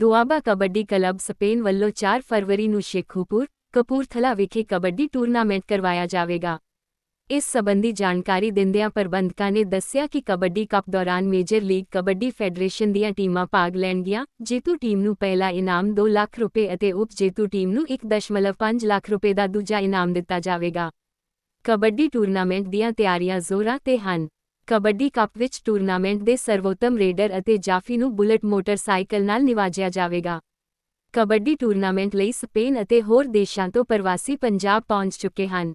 Doaba kabaddi club Spain ਵੱਲੋਂ 4 ਫਰਵਰੀ ਨੂੰ ਸ਼ੇਖੂਪੁਰ, ਕਪੂਰਥਲਾ ਵਿਖੇ ਕਬੱਡੀ ਟੂਰਨਾਮੈਂਟ ਕਰਵਾਇਆ ਜਾਵੇਗਾ। ਇਸ ਸਬੰਧੀ ਜਾਣਕਾਰੀ ਦਿੰਦਿਆਂ ਪ੍ਰਬੰਧਕਾਂ ਨੇ ਦੱਸਿਆ ਕਿ ਕਬੱਡੀ ਕੱਪ ਦੌਰਾਨ ਮੇਜਰ ਲੀਗ ਕਬੱਡੀ ਫੈਡਰੇਸ਼ਨ ਦੀਆਂ ਟੀਮਾਂ ਭਾਗ ਲੈਣਗੀਆਂ, ਜੇਤੂ ਟੀਮ ਨੂੰ ਪਹਿਲਾ ਇਨਾਮ 2 ਲੱਖ ਰੁਪਏ ਅਤੇ ਉਪ ਜੇਤੂ ਟੀਮ ਨੂੰ 1.5 ਲੱਖ ਰੁਪਏ ਦਾ ਦੂਜਾ ਇਨਾਮ ਦਿੱਤਾ ਜਾਵੇਗਾ। ਕਬੱਡੀ ਟੂਰਨਾਮੈਂਟ ਦੀਆਂ ਤਿਆਰੀਆਂ ਜ਼ੋਰਾਂ ਤੇ ਹਨ। ਕਬੱਡੀ ਕੱਪ ਵਿੱਚ ਟੂਰਨਾਮੈਂਟ ਦੇ ਸਰਵੋਤਮ ਰੇਡਰ ਅਤੇ ਜਾਫੀ ਨੂੰ ਬੁਲਟ ਮੋਟਰਸਾਈਕਲ ਨਾਲ ਨਿਵਾਜਿਆ ਜਾਵੇਗਾ। ਕਬੱਡੀ ਟੂਰਨਾਮੈਂਟ ਲਈ ਸਪੇਨ ਅਤੇ ਹੋਰ ਦੇਸ਼ਾਂ ਤੋਂ ਪ੍ਰਵਾਸੀ ਪੰਜਾਬ ਪਹੁੰਚ ਚੁੱਕੇ ਹਨ।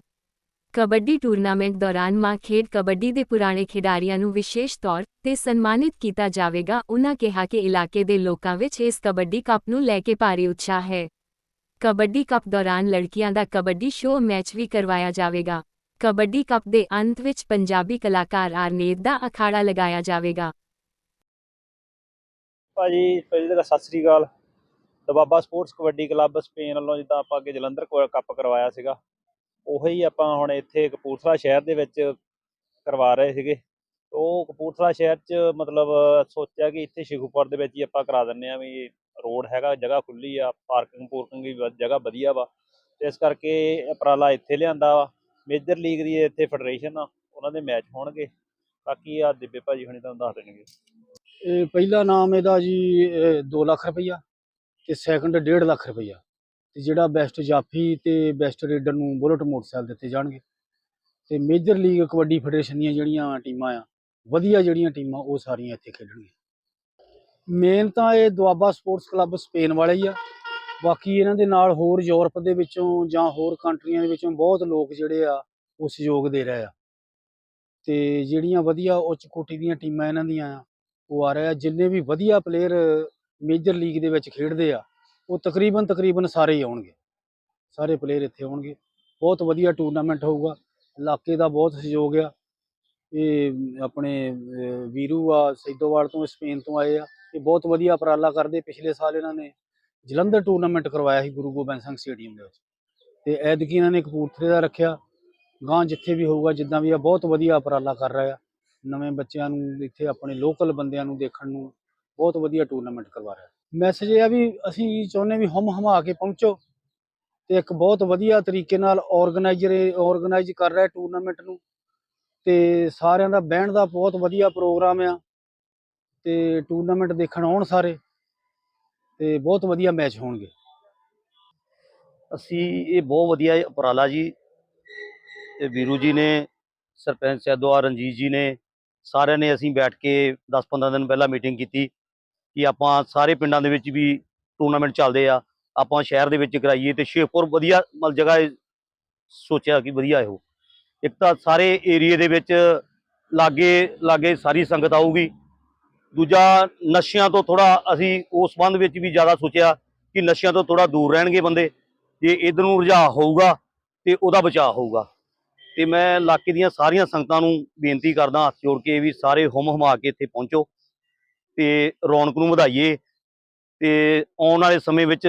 ਕਬੱਡੀ ਟੂਰਨਾਮੈਂਟ ਦੌਰਾਨ ਮਾਂ ਖੇਡ ਕਬੱਡੀ ਦੇ ਪੁਰਾਣੇ ਖਿਡਾਰੀਆਂ ਨੂੰ ਵਿਸ਼ੇਸ਼ ਤੌਰ ਤੇ ਸਨਮਾਨਿਤ ਕੀਤਾ ਜਾਵੇਗਾ। ਉਨ੍ਹਾਂ ਕਿਹਾ ਕਿ ਇਲਾਕੇ ਦੇ ਲੋਕਾਂ ਵਿੱਚ ਇਸ ਕਬੱਡੀ ਕੱਪ ਨੂੰ ਲੈ ਕੇ ਭਾਰੀ ਉਤਸ਼ਾਹ ਹੈ। ਕਬੱਡੀ ਕੱਪ ਦੌਰਾਨ ਲੜਕੀਆਂ ਦਾ ਕਬੱਡੀ ਸ਼ੋਅ ਮੈਚ ਵੀ ਕਰਵਾਇਆ ਜਾਵੇਗਾ। ਕਬੱਡੀ ਕੱਪ ਦੇ ਅੰਤ ਵਿੱਚ ਪੰਜਾਬੀ ਕਲਾਕਾਰ ਆਰਨੇਤ ਦਾ ਅਖਾੜਾ ਲਗਾਇਆ ਜਾਵੇਗਾ। ਭਾਜੀ ਪਹਿਲੀ ਤਾਂ ਸਤਿ ਸ੍ਰੀ ਅਕਾਲ। ਦਬਾਬਾ ਸਪੋਰਟਸ ਕਬੱਡੀ ਕਲੱਬ ਸਪੇਨ ਵੱਲੋਂ ਜਿੱਦਾਂ ਆਪਾਂ ਅੱਗੇ ਜਲੰਧਰ ਕੱਪ ਕਰਵਾਇਆ ਸੀਗਾ, ਉਹੀ ਆਪਾਂ ਹੁਣ ਇੱਥੇ ਕਪੂਰਥਲਾ ਸ਼ਹਿਰ ਦੇ ਵਿੱਚ ਕਰਵਾ ਰਹੇ ਸੀਗੇ। ਉਹ ਕਪੂਰਥਲਾ ਸ਼ਹਿਰ 'ਚ ਮਤਲਬ ਸੋਚਿਆ ਕਿ ਇੱਥੇ ਸ਼ਿਖੂਪੁਰ ਦੇ ਵਿੱਚ ਹੀ ਆਪਾਂ ਕਰਾ ਦਿੰਨੇ ਆ ਵੀ ਰੋਡ ਹੈਗਾ, ਜਗ੍ਹਾ ਖੁੱਲੀ ਆ, ਪਾਰਕਿੰਗ ਪੂਰਕਿੰਗ ਵੀ ਜਗ੍ਹਾ ਵਧੀਆ ਵਾ। ਤੇ ਇਸ ਕਰਕੇ ਉਪਰਾਲਾ ਇੱਥੇ ਲਿਆਂਦਾ ਵਾ। ਮੇਜਰ ਲੀਗ ਦੀ ਇੱਥੇ ਫੈਡਰੇਸ਼ਨ ਆ, ਉਹਨਾਂ ਦੇ ਮੈਚ ਹੋਣਗੇ। ਬਾਕੀ ਆ ਦਿੱਬੇ ਭਾਜੀ ਹੁਣੀ ਤੁਹਾਨੂੰ ਦੱਸ ਦੇਣਗੇ। ਇਹ ਪਹਿਲਾ ਨਾਮ ਇਹਦਾ ਜੀ 2 ਲੱਖ ਰੁਪਈਆ ਤੇ ਸੈਕੰਡ 1.5 ਲੱਖ ਰੁਪਈਆ। ਤੇ ਜਿਹੜਾ ਬੈਸਟ ਜਾਫੀ ਤੇ ਬੈਸਟ ਰੇਡਰ ਨੂੰ ਬੁਲਟ ਮੋਟਰਸਾਈਕਲ ਦਿੱਤੇ ਜਾਣਗੇ। ਤੇ ਮੇਜਰ ਲੀਗ ਕਬੱਡੀ ਫੈਡਰੇਸ਼ਨ ਦੀਆਂ ਜਿਹੜੀਆਂ ਟੀਮਾਂ ਆ, ਵਧੀਆ ਜਿਹੜੀਆਂ ਟੀਮਾਂ ਉਹ ਸਾਰੀਆਂ ਇੱਥੇ ਖੇਡਣਗੀਆਂ। ਮੇਨ ਤਾਂ ਇਹ ਦੁਆਬਾ ਸਪੋਰਟਸ ਕਲੱਬ ਸਪੇਨ ਵਾਲੇ ਹੀ ਆ। ਬਾਕੀ ਇਹਨਾਂ ਦੇ ਨਾਲ ਹੋਰ ਯੂਰਪ ਦੇ ਵਿੱਚੋਂ ਜਾਂ ਹੋਰ ਕੰਟਰੀਆਂ ਦੇ ਵਿੱਚੋਂ ਬਹੁਤ ਲੋਕ ਜਿਹੜੇ ਆ ਉਹ ਸਹਿਯੋਗ ਦੇ ਰਹੇ ਆ। ਤੇ ਜਿਹੜੀਆਂ ਵਧੀਆ ਉੱਚ ਕੋਟੀ ਦੀਆਂ ਟੀਮਾਂ ਇਹਨਾਂ ਦੀਆਂ ਆ, ਉਹ ਆ ਰਹੇ ਆ। ਜਿੰਨੇ ਵੀ ਵਧੀਆ ਪਲੇਅਰ ਮੇਜਰ ਲੀਗ ਦੇ ਵਿੱਚ ਖੇਡਦੇ ਆ, ਉਹ ਤਕਰੀਬਨ ਤਕਰੀਬਨ ਸਾਰੇ ਹੀ ਆਉਣਗੇ। ਸਾਰੇ ਪਲੇਅਰ ਇੱਥੇ ਆਉਣਗੇ। ਬਹੁਤ ਵਧੀਆ ਟੂਰਨਾਮੈਂਟ ਹੋਊਗਾ। ਇਲਾਕੇ ਦਾ ਬਹੁਤ ਸਹਿਯੋਗ ਆ। ਇਹ ਆਪਣੇ ਵੀਰੂ ਆ ਸੈਦੋਵਾਲ ਤੋਂ, ਸਪੇਨ ਤੋਂ ਆਏ ਆ। ਇਹ ਬਹੁਤ ਵਧੀਆ ਉਪਰਾਲਾ ਕਰਦੇ ਪਿਛਲੇ ਸਾਲ ਇਹਨਾਂ ਨੇ। ਜਲੰਧਰ ਟੂਰਨਾਮੈਂਟ ਕਰਵਾਇਆ ਸੀ ਗੁਰੂ ਗੋਬਿੰਦ ਸਿੰਘ ਸਟੇਡੀਅਮ ਦੇ ਵਿੱਚ। ਤੇ ਐਦਕੀ ਇਹਨਾਂ ਨੇ ਕਪੂਰਥਲੇ ਦਾ ਰੱਖਿਆ। ਗਾਂ ਜਿੱਥੇ ਵੀ ਹੋਊਗਾ, ਜਿੱਦਾਂ ਵੀ ਆ, ਬਹੁਤ ਵਧੀਆ ਉਪਰਾਲਾ ਕਰ ਰਿਹਾ ਆ। ਨਵੇਂ ਬੱਚਿਆਂ ਨੂੰ ਇੱਥੇ ਆਪਣੇ ਲੋਕਲ ਬੰਦਿਆਂ ਨੂੰ ਦੇਖਣ ਨੂੰ ਬਹੁਤ ਵਧੀਆ ਟੂਰਨਾਮੈਂਟ ਕਰਵਾ ਰਿਹਾ ਮੈਸੇਜ ਇਹ ਆ ਵੀ ਅਸੀਂ ਚਾਹੁੰਦੇ ਵੀ ਹਮ ਹਮਾ ਕੇ ਪਹੁੰਚੋ ਤੇ ਇੱਕ ਬਹੁਤ ਵਧੀਆ ਤਰੀਕੇ ਨਾਲ ਆਰਗੇਨਾਈਜ਼ਰ ਆਰਗੇਨਾਈਜ਼ ਕਰ ਰਿਹਾ ਟੂਰਨਾਮੈਂਟ ਨੂੰ। ਤੇ ਸਾਰਿਆਂ ਦਾ ਬਹਿਣ ਦਾ ਬਹੁਤ ਵਧੀਆ ਪ੍ਰੋਗਰਾਮ ਆ। ਤੇ ਟੂਰਨਾਮੈਂਟ ਦੇਖਣ ਆਉਣ ਸਾਰੇ। ਤੇ ਬਹੁਤ ਵਧੀਆ ਮੈਚ ਹੋਣਗੇ। ਅਸੀਂ ਇਹ ਬਹੁਤ ਵਧੀਆ ਉਪਰਾਲਾ ਜੀ। ਇਹ ਵੀਰੂ ਜੀ ਨੇ, ਸਰਪੰਚ ਸੈਦੋਆ ਰਣਜੀਤ ਜੀ ਨੇ, ਸਾਰਿਆਂ ਨੇ ਅਸੀਂ ਬੈਠ ਕੇ 10-15 ਦਿਨ ਪਹਿਲਾਂ ਮੀਟਿੰਗ ਕੀਤੀ ਕਿ ਆਪਾਂ ਸਾਰੇ ਪਿੰਡਾਂ ਦੇ ਵਿੱਚ ਵੀ ਟੂਰਨਾਮੈਂਟ ਚੱਲਦੇ ਆ। ਆਪਾਂ ਸ਼ਹਿਰ ਦੇ ਵਿੱਚ ਕਰਾਈਏ ਤੇ ਸ਼ੇਖਪੁਰ ਵਧੀਆ ਮਤਲਬ ਜਗ੍ਹਾ ਸੋਚਿਆ ਕਿ ਵਧੀਆ ਹੈ ਉਹ ਇੱਕ ਤਾਂ ਸਾਰੇ ਏਰੀਏ ਦੇ ਵਿੱਚ ਲਾਗੇ ਲਾਗੇ ਸਾਰੀ ਸੰਗਤ ਆਊਗੀ। ਦੂਜਾ ਨਸ਼ਿਆਂ ਤੋਂ ਥੋੜਾ ਅਸੀਂ ਉਸ ਸੰਬੰਧ ਵਿੱਚ ਵੀ ਜ਼ਿਆਦਾ ਸੋਚਿਆ ਕਿ ਨਸ਼ਿਆਂ ਤੋਂ ਥੋੜਾ ਦੂਰ ਰਹਿਣਗੇ ਬੰਦੇ ਜੇ ਇਧਰ ਨੂੰ ਰੁਝਾਅ ਹੋਊਗਾ ਤੇ ਉਹਦਾ ਬਚਾਅ ਹੋਊਗਾ। ਤੇ ਮੈਂ ਇਲਾਕੇ ਦੀਆਂ ਸਾਰੀਆਂ ਸੰਗਤਾਂ ਨੂੰ ਬੇਨਤੀ ਕਰਦਾ ਹੱਥ ਜੋੜ ਕੇ ਵੀ ਸਾਰੇ ਹੁਮ ਹਮਾ ਕੇ ਇੱਥੇ ਪਹੁੰਚੋ ਤੇ ਰੌਣਕ ਨੂੰ ਵਧਾਈਏ ਤੇ ਆਉਣ ਵਾਲੇ ਸਮੇਂ ਵਿੱਚ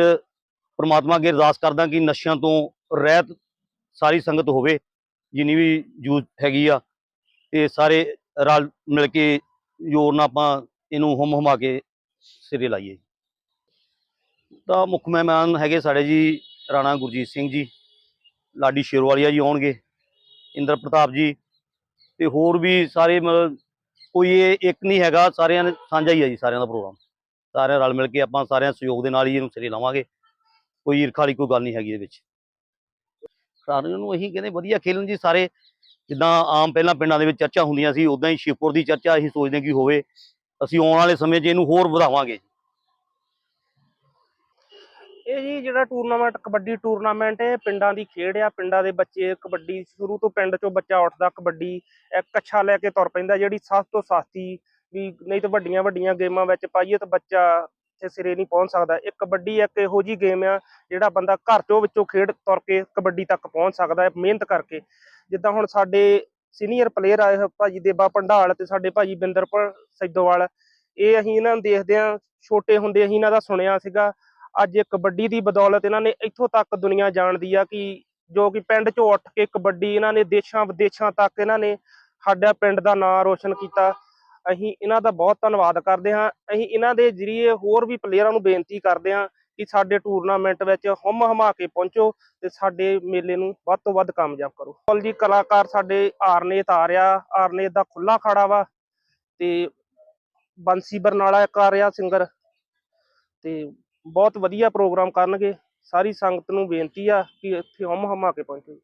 ਪ੍ਰਮਾਤਮਾ ਅੱਗੇ ਅਰਦਾਸ ਕਰਦਾ ਕਿ ਨਸ਼ਿਆਂ ਤੋਂ ਰਹਿਤ ਸਾਰੀ ਸੰਗਤ ਹੋਵੇ, ਜਿੰਨੀ ਵੀ ਯੂਥ ਹੈਗੀ ਆ। ਤੇ ਸਾਰੇ ਰਲ ਮਿਲ ਕੇ ਜੋੜਨਾ ਆਪਾਂ ਇਹਨੂੰ ਹੁਮ ਹਮਾ ਕੇ ਸਿਰੇ ਲਾਈਏ ਤਾਂ ਮੁੱਖ ਮਹਿਮਾਨ ਹੈਗੇ ਸਾਡੇ ਜੀ, ਰਾਣਾ ਗੁਰਜੀਤ ਸਿੰਘ ਜੀ, ਲਾਡੀ ਸ਼ੇਰਵਾਲੀਆ ਜੀ ਆਉਣਗੇ, ਇੰਦਰ ਪ੍ਰਤਾਪ ਜੀ, ਤੇ ਹੋਰ ਵੀ ਸਾਰੇ ਮਤਲਬ ਕੋਈ ਇਹ ਇੱਕ ਨਹੀਂ ਹੈਗਾ, ਸਾਰਿਆਂ ਨੇ ਸਾਂਝਾ ਹੀ ਹੈ ਜੀ ਸਾਰਿਆਂ ਦਾ ਪ੍ਰੋਗਰਾਮ। ਸਾਰਿਆਂ ਰਲ ਮਿਲ ਕੇ ਆਪਾਂ ਸਾਰਿਆਂ ਸਹਿਯੋਗ ਦੇ ਨਾਲ ਹੀ ਇਹਨੂੰ ਸਿਰੇ ਲਾਵਾਂਗੇ। ਕੋਈ ਈਰਖਾ ਵਾਲੀ ਕੋਈ ਗੱਲ ਨਹੀਂ ਹੈਗੀ ਇਹਦੇ ਵਿੱਚ। ਖਿਡਾਰੀਆਂ ਨੂੰ ਅਸੀਂ ਕਹਿੰਦੇ, ਵਧੀਆ ਖੇਲਣ ਜੀ ਸਾਰੇ। ਜਿੱਦਾਂ ਆਮ ਪਹਿਲਾਂ ਪਿੰਡਾਂ ਦੇ ਵਿੱਚ ਚਰਚਾ ਹੁੰਦੀਆਂ ਸੀ ਉਦਾਂ ਹੀ ਸ਼ਿਵਪੁਰ ਦੀ ਚਰਚਾ, ਅਸੀਂ ਸੋਚਦੇ ਹਾਂ ਕਿ ਹੋਵੇ। ਅਸੀਂ ਆਉਣ ਵਾਲੇ ਸਮੇਂ 'ਚ ਇਹਨੂੰ ਹੋਰ ਵਧਾਵਾਂਗੇ ਇਹ ਜੀ ਜਿਹੜਾ ਟੂਰਨਾਮੈਂਟ ਕਬੱਡੀ ਟੂਰਨਾਮੈਂਟ ਇਹ ਪਿੰਡਾਂ ਦੀ ਖੇਡ ਆ, ਪਿੰਡਾਂ ਦੇ ਬੱਚੇ ਕਬੱਡੀ ਸ਼ੁਰੂ ਤੋਂ ਪਿੰਡ ਚੋਂ ਬੱਚਾ ਉੱਠਦਾ, ਕਬੱਡੀ ਇੱਕ ਕੱਛਾ ਲੈ ਕੇ ਤੁਰ ਪੈਂਦਾ, ਜਿਹੜੀ ਸਸਤ ਤੋਂ ਸਸਤੀ ਵੀ ਨਹੀਂ ਤਾਂ ਵੱਡੀਆਂ ਵੱਡੀਆਂ ਗੇਮਾਂ ਵਿੱਚ ਪਾਈਏ ਤਾਂ ਬੱਚਾ ਤੇ ਸਿਰੇ ਨਹੀਂ ਪਹੁੰਚ ਸਕਦਾ। ਇਹ ਕਬੱਡੀ ਇੱਕ ਇਹੋ ਜੀ ਗੇਮ ਆ, ਜਿਹੜਾ ਬੰਦਾ ਘਰ ਤੋਂ ਵਿੱਚੋਂ ਖੇਡ ਤੁਰ ਕੇ ਕਬੱਡੀ ਤੱਕ ਪਹੁੰਚ ਸਕਦਾ ਹੈ, ਮਿਹਨਤ ਕਰਕੇ। ਜਿੱਦਾਂ ਹੁਣ ਸਾਡੇ ਸੀਨੀਅਰ ਪਲੇਅਰ ਆਏ ਭਾਜੀ ਦੇਬਾ ਪੰਡਾਲ ਤੇ ਸਾਡੇ ਭਾਜੀ ਬਿੰਦਰਪੁਰ ਸੈਦੋਵਾਲ। ਇਹ ਅਸੀਂ ਇਹਨਾਂ ਨੂੰ ਦੇਖਦੇ ਆ ਛੋਟੇ ਹੁੰਦੇ ਅਸੀਂ ਇਹਨਾਂ ਦਾ ਸੁਣਿਆ ਸੀਗਾ। ਅੱਜ ਇਹ ਕਬੱਡੀ ਦੀ ਬਦੌਲਤ ਇਹਨਾਂ ਨੇ ਇੱਥੋਂ ਤੱਕ ਦੁਨੀਆ ਜਾਣਦੀ ਆ ਕਿ ਜੋ ਕਿ ਪਿੰਡ ਚੋਂ ਉੱਠ ਕੇ ਕਬੱਡੀ ਇਹਨਾਂ ਨੇ ਦੇਸ਼ਾਂ ਵਿਦੇਸ਼ਾਂ ਤੱਕ ਇਹਨਾਂ ਨੇ ਸਾਡਾ ਪਿੰਡ ਦਾ ਨਾਂ ਰੋਸ਼ਨ ਕੀਤਾ। ਅਸੀਂ ਇਹਨਾਂ ਦਾ ਬਹੁਤ ਧੰਨਵਾਦ ਕਰਦੇ ਹਾਂ। ਅਸੀਂ ਇਹਨਾਂ ਦੇ ਜਰੀਏ ਹੋਰ ਵੀ ਪਲੇਅਰਾਂ ਨੂੰ ਬੇਨਤੀ ਕਰਦੇ ਹਾਂ ਕਿ ਸਾਡੇ ਟੂਰਨਾਮੈਂਟ ਵਿੱਚ ਹੁਮ ਹਮਾ ਕੇ ਪਹੁੰਚੋ ਤੇ ਸਾਡੇ ਮੇਲੇ ਨੂੰ ਵੱਧ ਤੋਂ ਵੱਧ ਕਾਮਯਾਬ ਕਰੋ। ਕੋਲ ਜੀ ਕਲਾਕਾਰ ਸਾਡੇ ਆਰਨੇਤ ਆ ਰਿਹਾ, ਆਰਨੇਤ ਦਾ ਖੁੱਲਾ ਖਾੜਾ ਵਾ ਤੇ ਬੰਸੀ ਬਰਨਾਲਾ ਇੱਕ ਆ ਰਿਹਾ ਸਿੰਗਰ ਤੇ ਬਹੁਤ ਵਧੀਆ ਪ੍ਰੋਗਰਾਮ ਕਰਨਗੇ। ਸਾਰੀ ਸੰਗਤ ਨੂੰ ਬੇਨਤੀ ਆ ਕਿ ਇੱਥੇ ਹੁਮ ਹਮਾ ਕੇ ਪਹੁੰਚੋ।